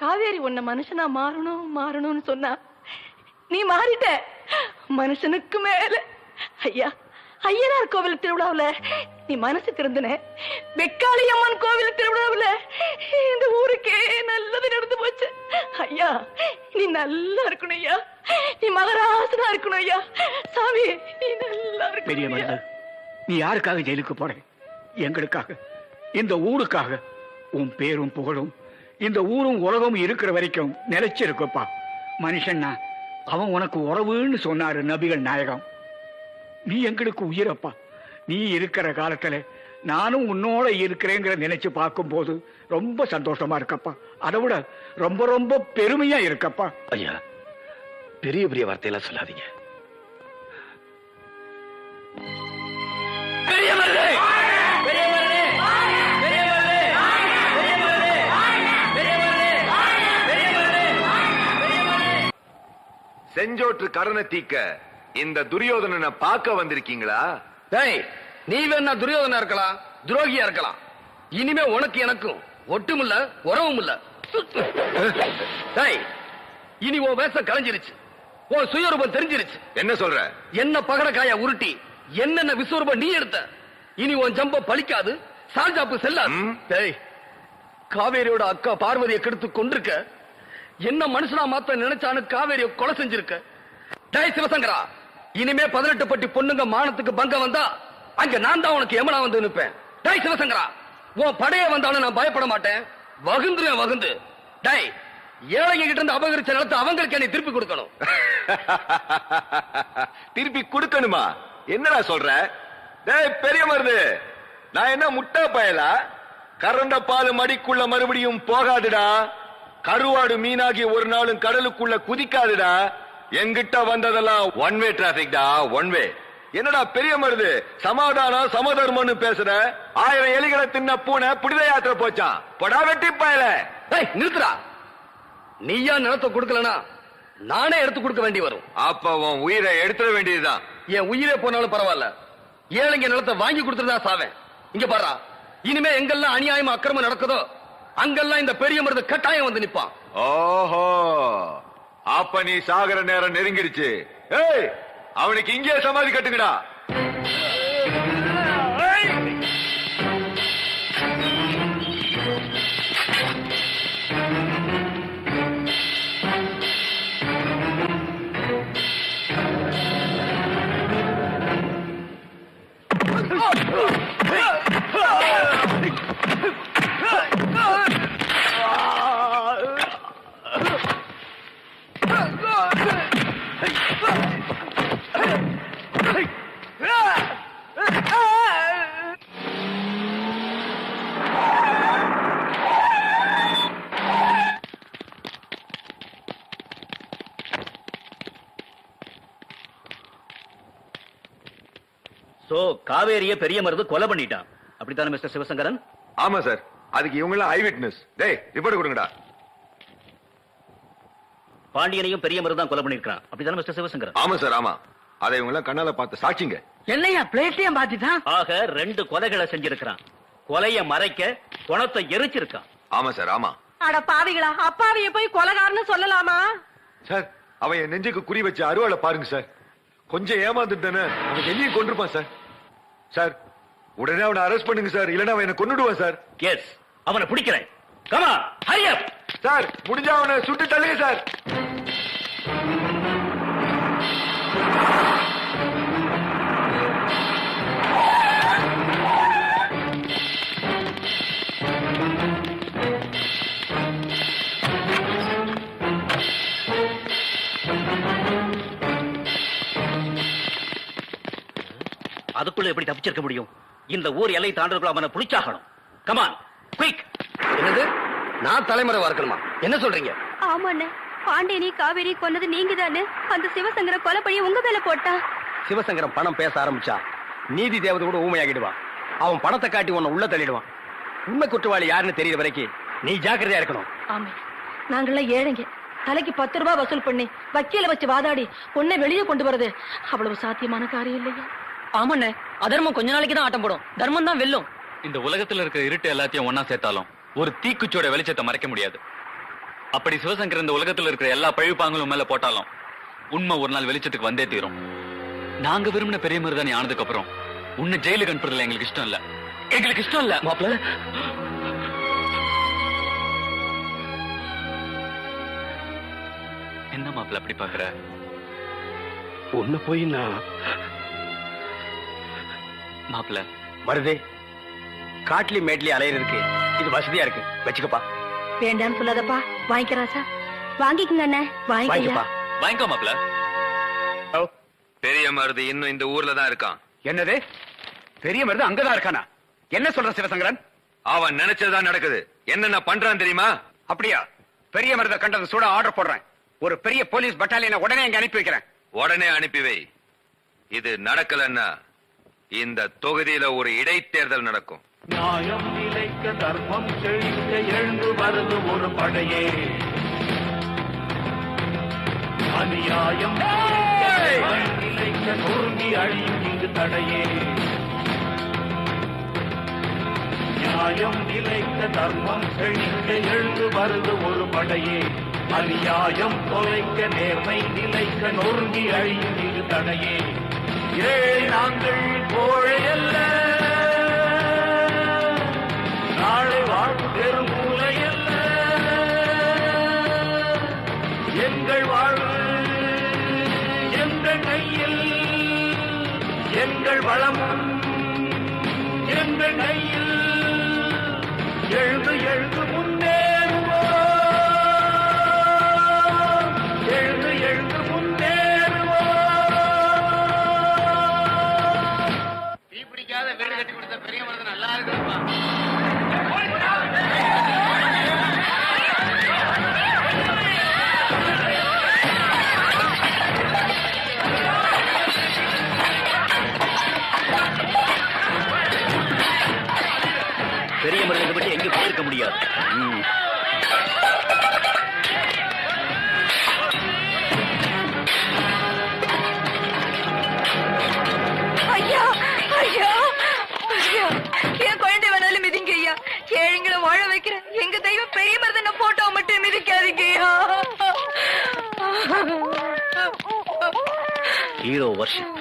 காவேரி உன்னை மனுஷனா மாறணும் மாறணும்னு சொன்னா நீ மாறிட்ட. மனுஷனுக்கு மேல. ஐயா ஐயனார் கோவில் திருவிழாவுல நீ மனசு திருந்தின. வெக்காளி அம்மன் கோவில் திருவிழாவுல இந்த ஊருக்கே நல்லது நடந்து போச்சு. ஐயா நீ நல்லா இருக்கணும் ஐயா. நீ மகராசனா இருக்கணும் ஐயா. சாமி நீ நல்லா பெரிய இருக்கணும் நீ யாருக்காக ஜெயிலுக்கு போற? எங்களுக்காக இந்த ஊருக்காக. உன் பேரும் புகழும் இந்த ஊரும் உலகமும் இருக்கிற வரைக்கும் நிலைச்சிருக்குப்பா. மனுஷன்னா அவன் உனக்கு உறவுன்னு சொன்னாரு நபிகள் நாயகம். நீ எங்களுக்கு உயிரப்பா. நீ இருக்கிற காலத்துல நானும் உன்னோட இருக்கிறேங்கிற நினைச்சு பார்க்கும்போது ரொம்ப சந்தோஷமா இருக்கப்பா. அதை விட ரொம்ப ரொம்ப பெருமையா இருக்கப்பா. ஐயா பெரிய பெரிய வார்த்தையெல்லாம் சொல்லாதீங்க. செஞ்சோற்று கடனை தீக்க இந்த துரியோதனனை பார்க்க வந்திருக்கீங்களா? டேய் நீ வேணா துரியோதனா இருக்கலாம் துரோகியா இருக்கலாம். இனிமே உனக்கு எனக்கும் ஒட்டும் இல்ல உறவும் இல்ல டேய் இனி உன் வேஷம் கலைஞ்சிருச்சு. உன் சுயரூபம் தெரிஞ்சிருச்சு. என்ன சொல்ற? என்ன பகடக்காய உருட்டி என்னென்ன விஸ்வரூபம் நீ எடுத்த? இனி உன் ஜம்ப பலிக்காது சால்ஜாப்பு செல்லாது. டேய் காவேரியோட அக்கா பார்வதியை கெடுத்து கொண்டிருக்க என்ன மனுஷனா மாத்த நினைச்சானு காவேரிய கொலை செஞ்சிருக்க? டேய் சிவசங்கரா இனிமே பதினெட்டு பட்டி பொண்ணுங்க மானத்துக்கு பங்கம் வந்தா அங்க நான் தான் உனக்கு எமனா வந்து நினைப்பேன் டை சிவசங்கரா உன் படைய வந்தாலும் நான் பயப்பட மாட்டேன். வகுந்துருவேன் வகுந்து. டை ஏழைங்க கிட்ட இருந்து அபகரிச்ச நிலத்தை அவங்களுக்கு என்னை திருப்பி கொடுக்கணும். திருப்பி கொடுக்கணுமா? என்னடா சொல்ற? டேய் பெரிய மருந்து நான் என்ன முட்டா பயலா? கரண்ட பால் மடிக்குள்ள மறுபடியும் போகாதுடா. கருவாடு மீனாகி ஒரு நாளும் கடலுக்குள்ள குதிக்காதுடா. எங்கிட்ட வந்ததெல்லாம் ஒன் வே டிராபிக் டா ஒன் வே என்னடா பெரிய மருது? சமாதானம் சமதர்மம்னு பேசுற? ஆயிரம் எலிகளை தின்ன பூனை புனித யாத்திரை போச்சான் பொடா வெட்டி பயல. நிறுத்துடா. நீயா நிலத்தை கொடுக்கலனா நானே எடுத்து கொடுக்க வேண்டி வரும். அப்ப உன் உயிரை எடுத்துட வேண்டியதுதான். என் உயிரே போனாலும் பரவாயில்ல. ஏழைங்க நிலத்தை வாங்கி கொடுத்துருந்தா சாவேன். இங்க பாரா. இனிமே எங்கெல்லாம் அநியாயமா அக்கிரமம் நடக்குதோ அங்கெல்லாம் இந்த பெரிய மருது கட்டாயம் வந்து நிப்பான் ஓஹோ. அப்ப நீ சாகர நேரம் நெருங்கிடுச்சு. ஏய் அவனுக்கு இங்கே சமாதி கட்டுங்கடா. சோ காவேரிய பெரிய மருது கொலை பண்ணிட்டான். அப்படித்தானே மிஸ்டர் சிவசங்கரன்? ஆமா சார் அதுக்கு இவங்க எல்லாம் ஐ விட்னஸ் டேய் ரிப்போர்ட் கொடுங்கடா. பாண்டியனையும் பெரிய மருது தான் கொலை பண்ணிருக்கான் அப்படித்தானே மிஸ்டர் சிவசங்கரன்? ஆமா சார் ஆமா. அதை இவங்க எல்லாம் கண்ணால பார்த்து சாட்சிங்க. என்னையா பிளேட்டையும் பாத்துட்டான் ஆக ரெண்டு கொலைகளை செஞ்சிருக்கிறான். கொலைய மறைக்க குணத்தை எரிச்சிருக்கான். ஆமா சார் ஆமா. அட பாவிகளா அப்பாவிய போய் கொலகாரன்னு சொல்லலாமா? சார் அவன் என் நெஞ்சுக்கு குறி வச்ச அருவாளை பாருங்க சார் கொஞ்சம் ஏமாந்துட்டானே. அவன் என்னையும் கொண்டிருப்பான் சார். சார் உடனே அவனை அரெஸ்ட் பண்ணுங்க சார். இல்லைன்னா அவன் என்ன கொன்னுடுவான் சார். எஸ் அவனை பிடிக்கிறேன். கமா ஹரியப் சார் முடிஞ்சா அவனை சுட்டு தள்ளுங்க சார். அதுக்குள்ள எப்படி தப்பிச்சிருக்க முடியும்? இந்த ஊர் எல்லை தாண்டதுக்குள்ள அவனை பிடிச்சாகணும் கமான் குயிக் என்னது? நான் தலைமறைவா இருக்கணுமா என்ன சொல்றீங்க? ஆமாண்ணே. பாண்டியனி காவேரி கொன்னது நீங்க தானே அந்த சிவசங்கர கொலை உங்க மேல போட்டா? சிவசங்கரம் பணம் பேச ஆரம்பிச்சா நீதி தேவதை கூட ஊமையாகிடுவான் அவன் பணத்தை காட்டி உன்னை உள்ள தள்ளிடுவான். உண்மை குற்றவாளி யாருன்னு தெரியற வரைக்கும் நீ ஜாக்கிரதையா இருக்கணும். ஆமே. நாங்கெல்லாம் ஏழைங்க. தலைக்கு பத்து ரூபாய் வசூல் பண்ணி வக்கீல வச்சு வாதாடி பொண்ணை வெளியே கொண்டு வரது அவ்வளவு சாத்தியமான காரியம் இல்லையா? ஆமாண்ணே அதர்மம் கொஞ்ச நாளைக்கு தான் ஆட்டம் போடும். தர்மம் தான் வெல்லும். இந்த உலகத்துல இருக்கிற இருட்டு எல்லாத்தையும் ஒன்னா சேர்த்தாலும் ஒரு தீக்குச்சியோட வெளிச்சத்தை மறைக்க முடியாது. அப்படி சிவசங்கர் இந்த உலகத்துல இருக்கிற எல்லா பழிப்பாங்களும் மேல போட்டாலும் உண்மை ஒரு நாள் வெளிச்சத்துக்கு வந்தே தீரும். நாங்க விரும்பின பெரிய மருதாணி ஆனதுக்கு அப்புறம். உன்னை ஜெயிலுக்கு அனுப்புறதுல எங்களுக்கு இஷ்டம் இல்ல. எங்களுக்கு இஷ்டம் இல்ல. மாப்பிள என்ன மாப்பிள்ள அப்படி பாக்குற? உன்னை போய் நான் மாப்பிள்ள. மருதே காட்லி மேட்லி அலையிறதுக்கு இது வசதியா இருக்கு. வச்சுக்கப்பா. வேண்டாம்னு சொல்லாதப்பா. வாங்கிக்கிறாசா வாங்கிக்கங்க அண்ணே. வாங்கிக்கா வாங்கிக்கப்பா. வாங்கிக்கோ மாப்பிள்ள. பெரிய மருது இன்னும் இந்த ஊர்ல தான் இருக்கான். என்னது? பெரிய மருது அங்கதான் இருக்கானா? என்ன சொல்ற சிவசங்கரன்? அவன் நினைச்சதுதான் நடக்குது. என்னென்ன பண்றான் தெரியுமா? அப்படியா? பெரிய மருத கண்டது சூட ஆர்டர் போடுறேன். ஒரு பெரிய போலீஸ் பட்டாலியனை உடனே அங்க அனுப்பி வைக்கிறேன். உடனே அனுப்பி வை. இது நடக்கலன்னா இந்த தொகுதியில ஒரு இடைத்தேர்தல் நடக்கும். நியாயம் நிலைக்க தர்மம் செழிக்க எழுந்து வருது ஒரு படையே. அநியாயம் நிலைக்க நொறுங்கி அழியும் இங்கு தடையே. நியாயம் நிலைக்க தர்மம் செழிக்க எழுந்து வருது ஒரு படையே. அநியாயம் தொலைக்க நேர்மை நிலைக்க நொறுங்கி அழியும் இங்கு தடையே. ஏழை நாங்கள் கோழையல்ல. நாளை வாழ்வு பெரும் மூலையல்ல. எங்கள் வாழ்வு எங்கள் கையில் எங்கள் வளமும் எங்கள் கையில். எழுது எழுது ஏழைங்களை வாழ வைக்கிற எங்க தெய்வம் பெரிய மருதன போட்டோ மட்டும் மிதிக்காதீங்க ஹீரோ வருஷம்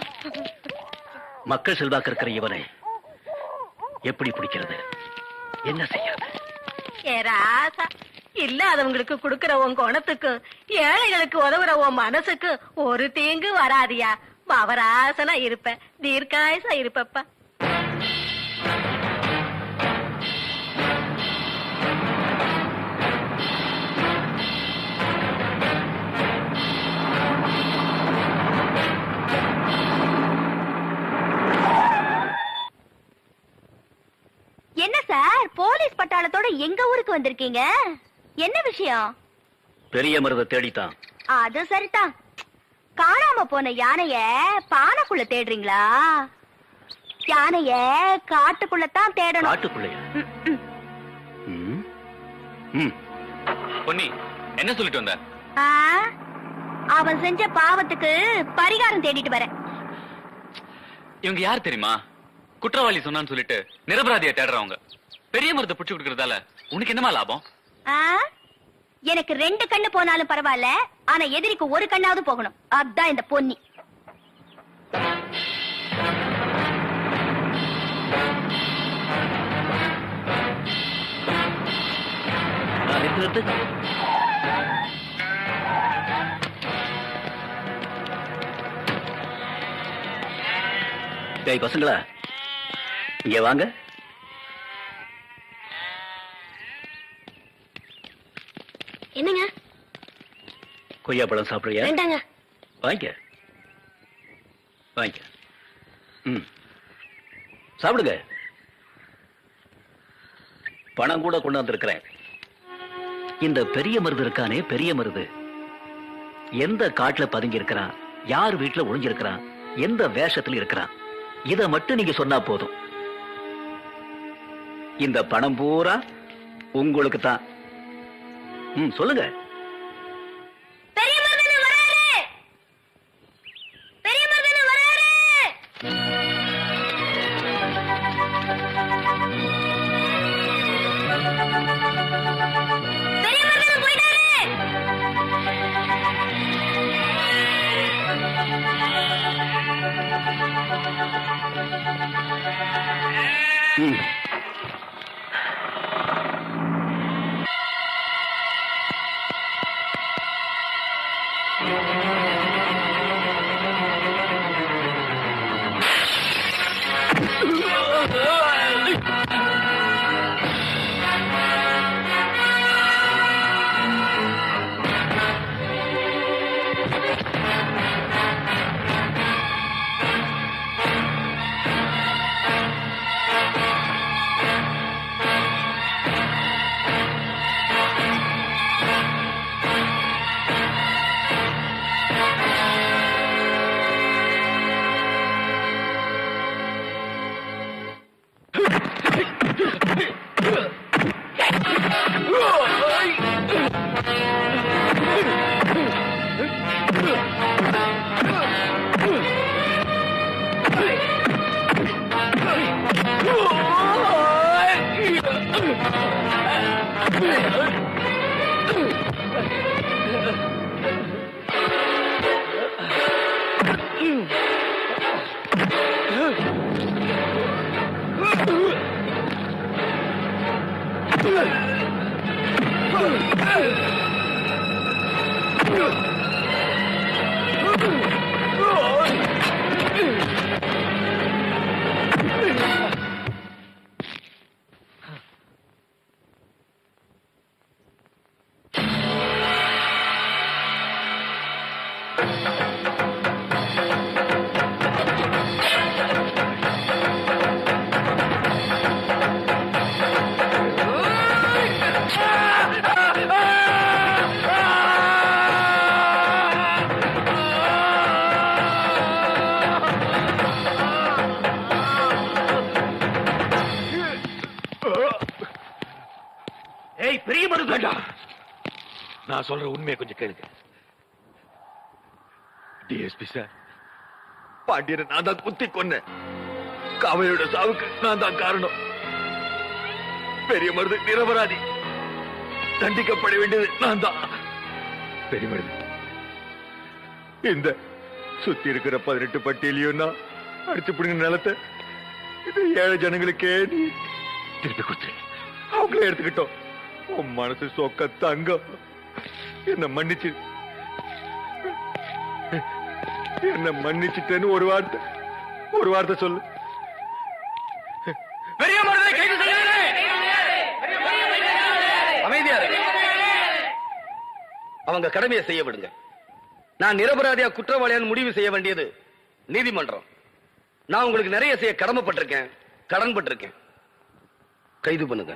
மக்கள் செல்வாக்கு இருக்கிற இவனை எப்படி பிடிக்கிறது? என்ன செய்யறது இல்லாதவங்களுக்கு கொடுக்கிற உன் குணத்துக்கு ஏழைகளுக்கு உதவுற உன் மனசுக்கு ஒரு தீங்கு வராதியா? பவராசனா இருப்ப தீர்க்காயசா இருப்பப்பா. போலீஸ் பட்டாளத்தோட எங்க ஊருக்கு வந்திருக்கீங்க? என்ன விஷயம்? பெரிய மருதை தேடித்தான். அது சரிதான். காணாம போன யானைய பானைக்குள்ள தேடுறீங்களா? யானைய காட்டுக்குள்ளதான் தேடணும். காட்டுக்குள்ளையா. பொன்னி என்ன சொல்லிட்டு வந்த? அவன் செஞ்ச பாவத்துக்கு பரிகாரம் தேடிட்டு வரேன். இவங்க யார் தெரியுமா? குற்றவாளி சொன்னான்னு சொல்லிட்டு நிரபராதியா தேடுறவங்க. பெரிய மருத்தை புடிச்சு கொடுக்கறதால உனக்கு என்னமா லாபம்? எனக்கு ரெண்டு கண்ணு போனாலும் பரவாயில்ல ஆனா எதிரிக்கு ஒரு கண்ணாவது போகணும். அதான் இந்த பொன்னி. பசங்களா இங்க வாங்க. கொய்யா பழம் சாப்பிடுறியா? வேண்டாங்க. வாங்கிக்க. வாங்கிக்க. ம். சாப்பிடுங்க. பணம் கூட கொண்டு வந்திருக்கிறேன். இந்த பெரிய மருது இருக்கானே பெரிய மருது எந்த காட்டுல பதுங்கி இருக்கிறான் யார் வீட்டுல ஒளிஞ்சிருக்கிறான்? எந்த வேஷத்துல இருக்கிறான்? இத மட்டும் நீங்க சொன்னா போதும். இந்த பணம் பூரா உங்களுக்கு தான் சொல்லுங்க. ஏய் Blech! நான் சொல்ற உண்மையை கொஞ்சம் கேளுங்க. டிஎஸ்பி சார் பாண்டியனை நான் தான் குத்தி கொன்னேன். காவையோட சாவுக்கு நான் தான் காரணம். பெரிய மருது நிரபராதி. தண்டிக்கப்பட வேண்டியது நான் தான். பெரிய மருது. இந்த சுத்தி இருக்கிற பதினெட்டு பட்டியலையும் நான் அடிச்சு பிடிங்க நிலத்தை இது ஏழை ஜனங்களுக்கே நீ திருப்பி கொடுத்து அவங்களே எடுத்துக்கிட்டோம். உன் மனசு சொக்க தங்கம் என்ன மன்னிச்சு. என்ன மன்னிச்சுட்டேன்னு ஒரு வார்த்தை ஒரு வார்த்தை சொல்லு. பெரிய கைது அமைதியா அவங்க கடமையை செய்ய விடுங்க. நான் நிரபராதியா குற்றவாளியான்னு முடிவு செய்ய வேண்டியது நீதிமன்றம். நான் உங்களுக்கு நிறைய செய்ய கடமைப்பட்டிருக்கேன் கடன்பட்டிருக்கேன். கைது பண்ணுங்க.